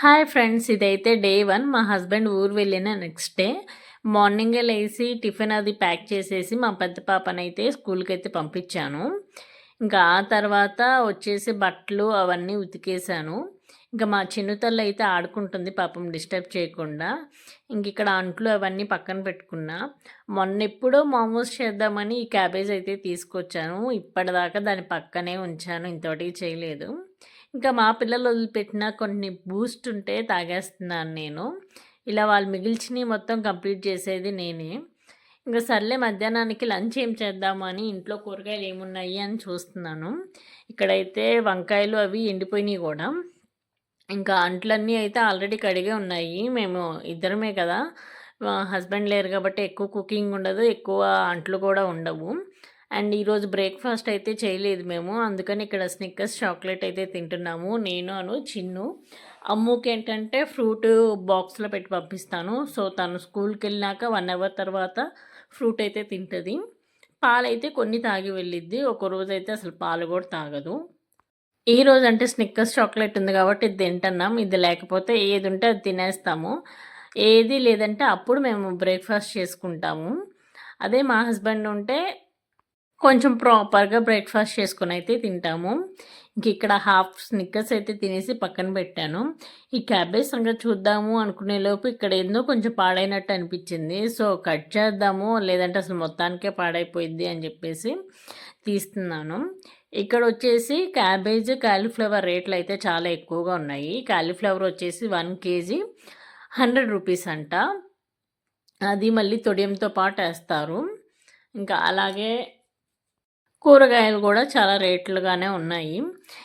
Hi friends ఇదైతే day one. మా husband ఊరు వెళ్ళిన నెక్స్ట్ డే. మార్నింగే లేచి టిఫిన్ అది ప్యాక్ చేసేసి మా పెద్ద పాపనైతే స్కూల్కి అయితే పంపించాను. ఇంకా ఆ తర్వాత వచ్చేసి బట్టలు అవన్నీ ఉతికేసాను ఇంకా మా చిన్నతల్లి అయితే ఆడుకుంటుంది పాపం డిస్టర్బ్ చేయకుండా. ఇంక ఇక్కడ అంట్లు అవన్నీ పక్కన పెట్టుకున్నా. మొన్న ఎప్పుడో మోమోస్ చేద్దామని ఈ క్యాబేజ్ అయితే తీసుకొచ్చాను. ఇప్పటిదాకా దాని పక్కనే ఉంచాను. ఇంతటి చేయలేదు. ఇంకా మా పిల్లలు వదిలిపెట్టిన కొన్ని బూస్ట్ ఉంటే తాగేస్తున్నాను నేను. ఇలా వాళ్ళు మిగిల్చినవి మొత్తం కంప్లీట్ చేసేది నేనే. ఇంకా సర్లే మధ్యాహ్నానికి లంచ్ ఏం చేద్దాము అని ఇంట్లో కూరగాయలు ఏమున్నాయి అని చూస్తున్నాను. ఇక్కడైతే వంకాయలు అవి ఎండిపోయినాయి కూడా. ఇంకా అంట్లన్నీ అయితే ఆల్రెడీ కడిగే ఉన్నాయి. మేము ఇద్దరమే కదా హస్బెండ్ లేరు కాబట్టి ఎక్కువ కుకింగ్ ఉండదు ఎక్కువ అంట్లు కూడా ఉండవు. అండ్ ఈరోజు బ్రేక్ఫాస్ట్ అయితే చేయలేదు మేము. అందుకని ఇక్కడ స్నిక్కర్స్ చాక్లెట్ అయితే తింటున్నాము. నేను అను చిన్ను. అమ్ముకి ఏంటంటే ఫ్రూట్ బాక్స్లో పెట్టి పంపిస్తాను. సో తను స్కూల్కి వెళ్ళినాక వన్ అవర్ తర్వాత ఫ్రూట్ అయితే తింటుంది. పాలైతే కొన్ని తాగి వెళ్ళిద్ది. ఒక రోజు అయితే అసలు పాలు కూడా తాగదు. ఈ రోజు అంటే స్నిక్కర్స్ చాక్లెట్ ఉంది కాబట్టి ఇది తింటున్నాం. ఇది లేకపోతే ఏది ఉంటే అది తినేస్తాము. ఏది లేదంటే అప్పుడు మేము బ్రేక్ఫాస్ట్ చేసుకుంటాము. అదే మా హస్బెండ్ ఉంటే కొంచెం ప్రాపర్గా బ్రేక్ఫాస్ట్ చేసుకుని అయితే తింటాము. ఇంక ఇక్కడ హాఫ్ స్నిక్కర్స్ అయితే తినేసి పక్కన పెట్టాను. ఈ క్యాబేజ్ సంగతి చూద్దాము అనుకునే లోపు ఇక్కడ ఏందో కొంచెం పాడైనట్టు అనిపించింది. సో కట్ చేద్దాము లేదంటే అసలు మొత్తానికే పాడైపోయింది అని చెప్పేసి తీస్తున్నాను. ఇక్కడ వచ్చేసి క్యాబేజ్ కాలీఫ్లవర్ రేట్లు అయితే చాలా ఎక్కువగా ఉన్నాయి. కాలీఫ్లవర్ వచ్చేసి వన్ కేజీ హండ్రెడ్ రూపీస్ అంట. అది మళ్ళీ తొడియంతో పాటు వేస్తారు. ఇంకా అలాగే కూరగాయలు కూడా చాలా రేట్లుగానే ఉన్నాయి.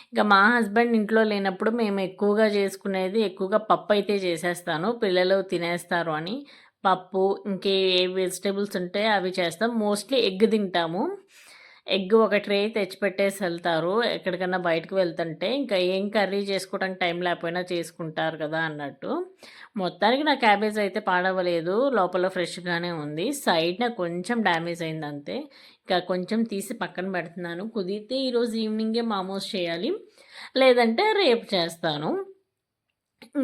ఇంకా మా హస్బెండ్ ఇంట్లో లేనప్పుడు మేము ఎక్కువగా చేసుకునేది ఎక్కువగా పప్పు అయితే చేసేస్తాను. పిల్లలు తినేస్తారు అని. పప్పు ఇంకే వెజిటేబుల్స్ ఉంటే అవి చేస్తాం. మోస్ట్లీ ఎగ్ తింటాము. ఎగ్ ఒక ట్రే తెచ్చిపెట్టేసి వెళ్తారు ఎక్కడికన్నా బయటకు వెళ్తుంటే ఇంకా ఏం కర్రీ చేసుకోవడానికి టైం లేకపోయినా చేసుకుంటారు కదా అన్నట్టు. మొత్తానికి నా క్యాబేజ్ అయితే పాడవలేదు లోపల ఫ్రెష్గానే ఉంది. సైడ్న కొంచెం డ్యామేజ్ అయింది అంతే ఇంకా కొంచెం తీసి పక్కన పెడుతున్నాను. కుదిరితే ఈరోజు ఈవినింగే మామోస్ చేయాలి. లేదంటే రేపు చేస్తాను.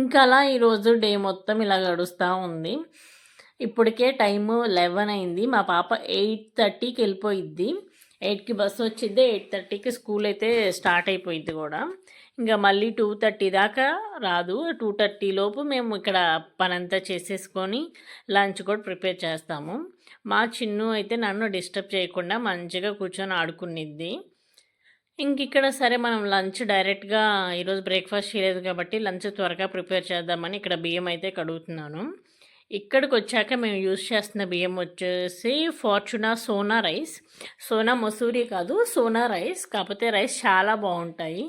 ఇంకా అలా ఈరోజు డే మొత్తం ఇలా గడుస్తూ ఉంది. ఇప్పటికే టైము లెవెన్ అయింది. మా పాప ఎయిట్ థర్టీకి వెళ్ళిపోయిద్ది. ఎయిట్కి బస్సు వచ్చింది ఎయిట్ థర్టీకి స్కూల్ అయితే స్టార్ట్ అయిపోయింది కూడా. ఇంకా మళ్ళీ టూ థర్టీ దాకా రాదు. టూ థర్టీ లోపు మేము ఇక్కడ పనంతా చేసేసుకొని లంచ్ కూడా ప్రిపేర్ చేస్తాము. మా చిన్ను అయితే నన్ను డిస్టర్బ్ చేయకుండా మంచిగా కూర్చొని ఆడుకునిద్ది. ఇంక ఇక్కడ సరే మనం లంచ్ డైరెక్ట్గా ఈరోజు బ్రేక్ఫాస్ట్ చేయలేదు కాబట్టి లంచ్ త్వరగా ప్రిపేర్ చేద్దామని ఇక్కడ బియ్యం అయితే కడుగుతున్నాను. ఇక్కడికి వచ్చాక మేము యూజ్ చేస్తున్న బియ్యం వచ్చేసి ఫార్చునా సోనా రైస్. సోనా మసూరి కాదు సోనా రైస్. కాకపోతే రైస్ చాలా బాగుంటాయి.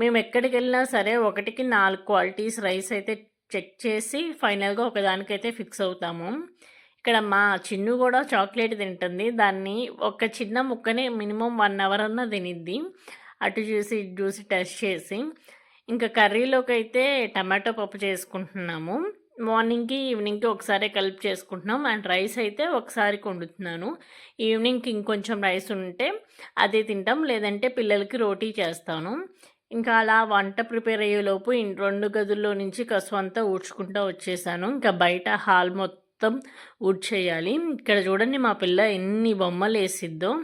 మేము ఎక్కడికి వెళ్ళినా సరే ఒకటికి నాలుగు క్వాలిటీస్ రైస్ అయితే చెక్ చేసి ఫైనల్గా ఒకదానికైతే ఫిక్స్ అవుతాము. ఇక్కడ మా చిన్ను కూడా చాక్లెట్ తింటుంది. దాన్ని ఒక చిన్న ముక్కనే మినిమం వన్ అవర్ అన్న తినిద్ది. అటు చూసి ఇటు చూసి టెస్ట్ చేసి. ఇంకా కర్రీలోకి అయితే టమాటో పప్పు చేసుకుంటున్నాము. మార్నింగ్కి ఈవినింగ్కి ఒకసారి కలిపి చేసుకుంటున్నాం. అండ్ రైస్ అయితే ఒకసారి వండుతున్నాను. ఈవినింగ్కి ఇంకొంచెం రైస్ ఉంటే అదే తింటాం. లేదంటే పిల్లలకి రోటీ చేస్తాను. ఇంకా అలా వంట ప్రిపేర్ అయ్యేలోపు రెండు గదుల్లో నుంచి కసువంతా ఊడ్చుకుంటూ వచ్చేసాను. ఇంకా బయట హాల్ మొత్తం ఊడ్చేయాలి. ఇక్కడ చూడండి మా పిల్ల ఎన్ని బొమ్మలు వేసిద్దో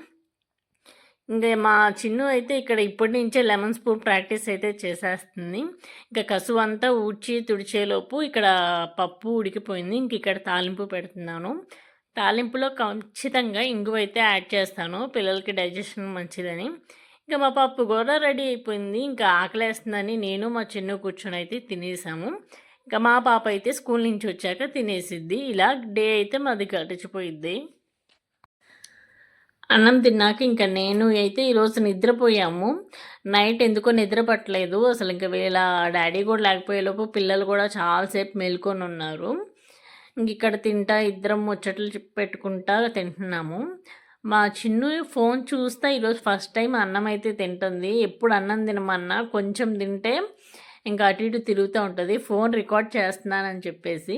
ఇంకా మా చిన్ను అయితే ఇక్కడ ఇప్పటి నుంచే లెమన్ స్పూన్ ప్రాక్టీస్ అయితే చేసేస్తుంది. ఇంకా కసువు అంతా ఊడ్చి తుడిచేలోపు ఇక్కడ పప్పు ఉడికిపోయింది. ఇంక ఇక్కడ తాలింపు పెడుతున్నాను. తాలింపులో ఖచ్చితంగా ఇంగువ అయితే యాడ్ చేస్తాను. పిల్లలకి డైజెషన్ మంచిదని. ఇంకా మా పప్పు కూడా రెడీ అయిపోయింది. ఇంకా ఆకలేస్తుందని నేను మా చిన్ను కూర్చొని అయితే తినేసాము. ఇంకా మా పాప అయితే స్కూల్ నుంచి వచ్చాక తినేసిద్ది. ఇలా డే అయితే మాది గడిచిపోయిద్ది. అన్నం తిన్నాక ఇంకా నేను అయితే ఈరోజు నిద్రపోయాము. నైట్ ఎందుకో నిద్ర పట్టలేదు. అసలు ఇంకా వీళ్ళ డాడీ కూడా లేకపోయేలోపు పిల్లలు కూడా చాలాసేపు మేల్కొని ఉన్నారు. ఇంక ఇక్కడ తింటా ఇద్దరం ముచ్చట్లు పెట్టుకుంటా తింటున్నాము. మా చిన్ను ఫోన్ చూస్తా ఈరోజు ఫస్ట్ టైం అన్నం అయితే తింటుంది. ఎప్పుడు అన్నం తినమన్నా కొంచెం తింటే ఇంకా అటు ఇటు తిరుగుతూ ఉంటుంది. ఫోన్ రికార్డ్ చేస్తున్నానని చెప్పేసి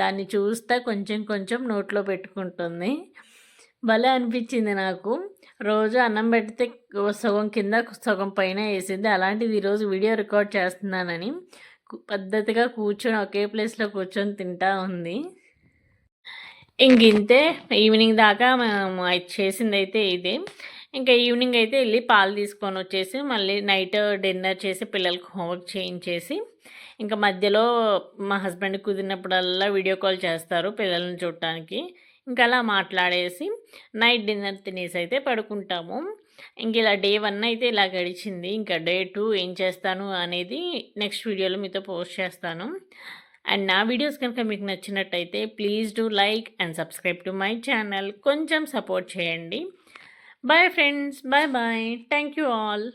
దాన్ని చూస్తా కొంచెం కొంచెం నోట్లో పెట్టుకుంటుంది. భలే అనిపించింది నాకు రోజు అన్నం పెడితే సగం కింద సగం పైన వేసింది అలాంటిది ఈరోజు వీడియో రికార్డ్ చేస్తున్నానని పద్ధతిగా కూర్చొని ఒకే ప్లేస్‌లో కూర్చొని తింటా ఉంది. ఇంకింతే ఈవినింగ్ దాకా మేము చేసింది అయితే ఇదే. ఇంకా ఈవినింగ్ అయితే వెళ్ళి పాలు తీసుకొని వచ్చేసి మళ్ళీ నైట్ డిన్నర్ చేసి, పిల్లలకు హోంవర్క్ చేయించేసి, ఇంకా మధ్యలో మా హస్బెండ్ కుదిరినప్పుడల్లా వీడియో కాల్ చేస్తారు పిల్లల్ని చూడటానికి. ఇంకా అలా మాట్లాడేసి, నైట్ డిన్నర్ తినేసి అయితే పడుకుంటాము. ఇంక ఇలా డే వన్ అయితే ఇలా గడిచింది. ఇంకా డే టూ ఏం చేస్తాను అనేది నెక్స్ట్ వీడియోలో మీతో పోస్ట్ చేస్తాను. అండ్ నా వీడియోస్ కనుక మీకు నచ్చినట్టయితే please do like and subscribe to my channel. కొంచెం సపోర్ట్ చేయండి. Bye friends. Bye bye. Thank you all.